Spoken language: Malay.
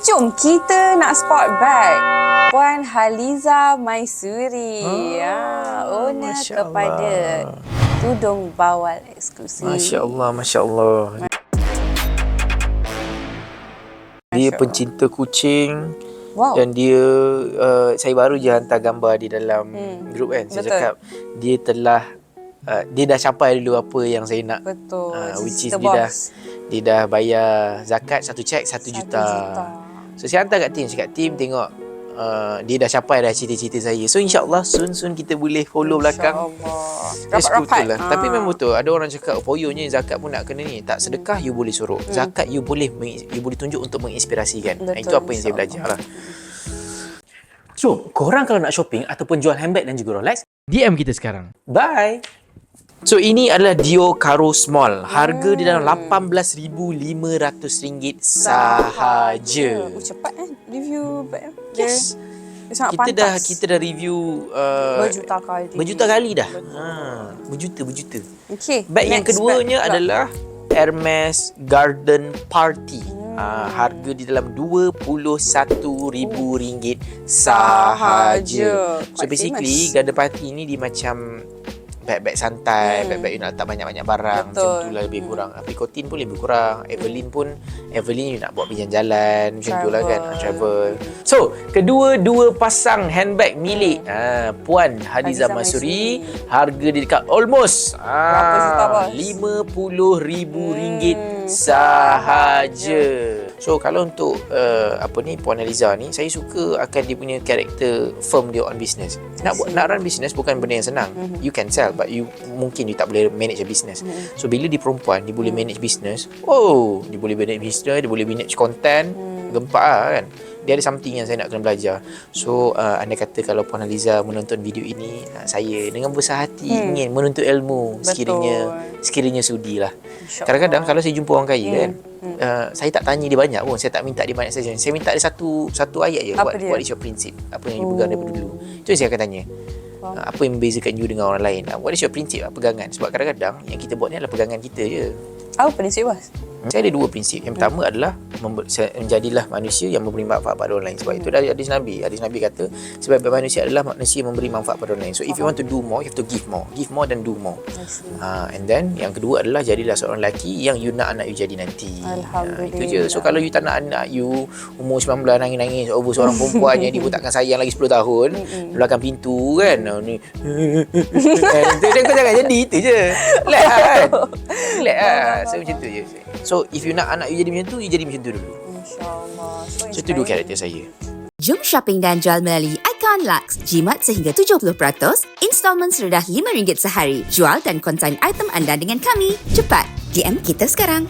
Jom kita nak spot bag. Puan Haliza Maisuri. Ah, owner Masya kepada Allah. tudung bawal eksklusif. Masya Allah, Masya Allah. Dia pencinta kucing Wow. dan dia uh, saya baru je hantar gambar di dalam Hmm, grup kan. Saya betul. cakap dia telah uh, dia dah capai dulu apa yang saya nak. Betul. Ah, which is dia dah dia dah bayar zakat satu cek satu Satu juta. juta. So saya hantar kat tim, cakap tim tengok uh, dia dah capai dah cita-cita saya. So insya-Allah soon-soon kita boleh follow belakang. InsyaAllah. Rapat-rapat. lah. Ah. Tapi memang betul. Ada orang cakap poyonya zakat pun nak kena ni. Tak sedekah you boleh suruh. Hmm. Zakat you boleh you boleh tunjuk untuk menginspirasikan. Betul, Itu apa yang saya belajar lah. So, korang kalau nak shopping ataupun jual handbag dan juga Rolex, DM kita sekarang. Bye. So ini adalah Dio Caro Small. Harga di dalam RM18,500 sahaja. Oh, cepat eh review bag. Yes. Dia Kita dah pantas. kita dah review uh, berjuta kali. berjuta kali dah. Betul. Ha, berjuta berjuta. Okay. Bag yang keduanya bag adalah Hermes Garden Party. Ha, harga di dalam RM21,000 sahaja. So basically famous. Garden Party ni dia macam bag-bag santai, Hmm. bag-bag you nak letak banyak-banyak barang Betul. macam tu lah lebih kurang. Apricotine pun lebih kurang. Evelyn pun Evelyn you nak buat pergi jalan macam tu lah kan, Travel. ah, travel. So, kedua-dua pasang handbag milik ah, Puan Hadiza Hadiza Masuri, Masuri. harga dia dekat almost bos? RM50,000 Hmm, sahaja. So kalau untuk uh, apa ni Puan Aliza ni saya suka akan dia punya karakter firm dia on business. Nak buat nak run business bukan benda yang senang. Mhm. You can sell but you mungkin you tak boleh manage a business. Mhm. So bila dia perempuan dia boleh manage business. Oh, dia boleh manage business, dia boleh manage content. Hmm. Gempak lah kan. Dia ada something yang saya nak kena belajar. So uh, anda kata kalau Puan Aliza menonton video ini, uh, saya dengan besar hati Hmm. ingin menuntut ilmu Betul. sekiranya sekiranya sudi lah. InsyaAllah. Kadang-kadang kalau saya jumpa orang kaya Hmm, kan, hmm. uh, saya tak tanya dia banyak pun. Saya tak minta dia banyak saja. Saya minta dia satu satu ayat je. Apa what, dia? what is your principle? Apa yang you pegang Oh. daripada dulu. Itu yang saya akan tanya. Faham. Uh, apa yang membezakan you dengan orang lain? Uh, what is your principle? Apa pegangan? Sebab kadang-kadang yang kita buat ni adalah pegangan kita je. Apa prinsip bos? Saya ada dua prinsip. Yang pertama adalah menjadilah manusia yang memberi manfaat pada orang lain. Sebab itu dari hadis Nabi. Hadis Nabi kata sebab manusia adalah manusia yang memberi manfaat pada orang lain. So if you want to do more, you have to give more. Give more dan do more. Ha, and then yang kedua adalah jadilah seorang lelaki yang you nak anak you jadi nanti. Alhamdulillah. Ha, itu je. So kalau you tak nak anak you umur 19 nangis-nangis over seorang perempuan yang dia pun takkan sayang lagi 10 tahun belakang pintu kan. Oh, ni. Eh, Itu dia kau jangan jadi itu je. Relax kan. Relax lah. So macam tu je. So if you nak anak you jadi macam tu, you jadi macam tu dulu. InsyaAllah. So, So itu dua karakter saya. Jom shopping dan jual melalui Icon Lux. Jimat sehingga 70%, installment serendah RM5 sehari. Jual dan konsign item anda dengan kami. Cepat, DM kita sekarang.